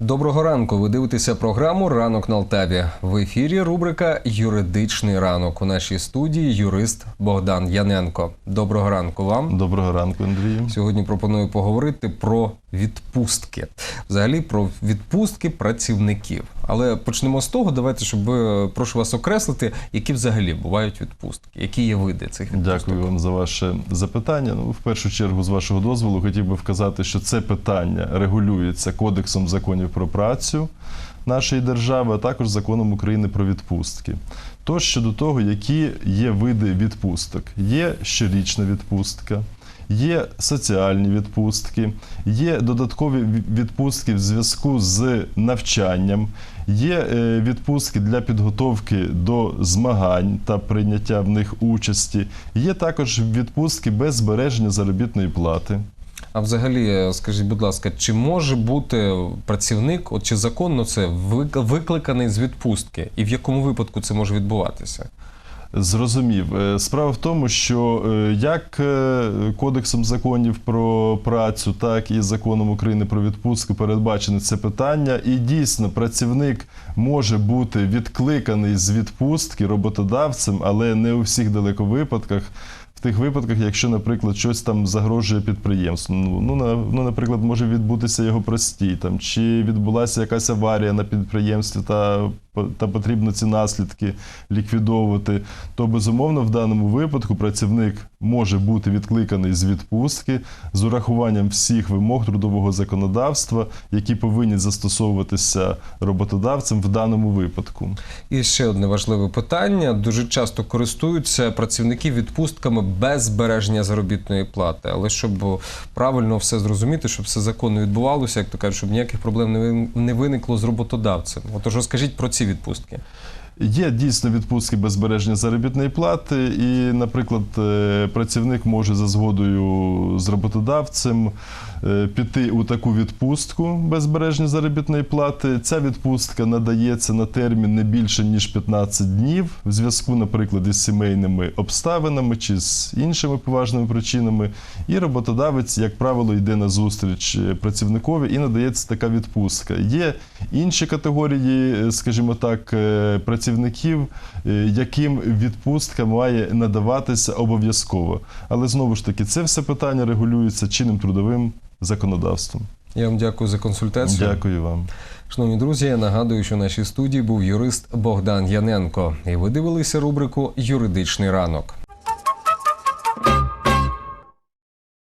Доброго ранку. Ви дивитеся програму Ранок на Алтаві. В ефірі рубрика Юридичний ранок. У нашій студії юрист Богдан Яненко. Доброго ранку вам. Доброго ранку, Андрію. Сьогодні пропоную поговорити про відпустки. Взагалі про відпустки працівників. Але почнемо з того, давайте, щоб прошу вас окреслити, які взагалі бувають відпустки, які є види цих відпусток. Дякую вам за ваше запитання. Ну, в першу чергу, з вашого дозволу, хотів би вказати, що це питання регулюється Кодексом законів про працю нашої держави, а також законом України про відпустки. Тож щодо того, які є види відпусток, є щорічна відпустка. Є соціальні відпустки, є додаткові відпустки в зв'язку з навчанням, є е, відпустки для підготовки до змагань та прийняття в них участі. Є також відпустки без збереження заробітної плати. А взагалі, е, скажіть, будь ласка, чи може бути працівник, от чи законно це вик- викликаний з відпустки, і в якому випадку це може відбуватися? Зрозумів. Е, Справа в тому, що е, як е, Кодексом законів про працю, так і законом України про відпустку передбачене це питання. І дійсно працівник може бути відкликаний з відпустки роботодавцем, але не у всіх далеко випадках. В тих випадках, якщо, наприклад, щось там загрожує підприємству, ну, ну, на- ну наприклад, може відбутися його простій, там, чи відбулася якась аварія на підприємстві та, та потрібно ці наслідки ліквідовувати, то безумовно в даному випадку працівник може бути відкликаний з відпустки з урахуванням всіх вимог трудового законодавства, які повинні застосовуватися роботодавцем в даному випадку. І ще одне важливе питання: дуже часто користуються працівники відпустками без збереження заробітної плати. Але щоб правильно все зрозуміти, щоб все законно відбувалося, як то кажуть, щоб ніяких проблем не вин- не виникло з роботодавцем. Отож, розкажіть про ці відпустки. Є дійсно відпустки без збереження заробітної плати, і, наприклад, е, працівник може за згодою з роботодавцем е, піти у таку відпустку без збереження заробітної плати. Ця відпустка надається на термін не більше ніж 15 днів в зв'язку, наприклад, із сімейними обставинами чи з іншими поважними причинами. І роботодавець, як правило, йде на зустріч е, працівникові і надається така відпустка. Є інші категорії, скажімо так, е, працівників, е, яким відпустка має надаватися обов'язково. Але знову ж таки, це все питання регулюється чинним трудовим законодавством. Я вам дякую за консультацію. Дякую вам. Шановні друзі, я нагадую, що в нашій студії був юрист Богдан Яненко. І ви дивилися рубрику Юридичний ранок.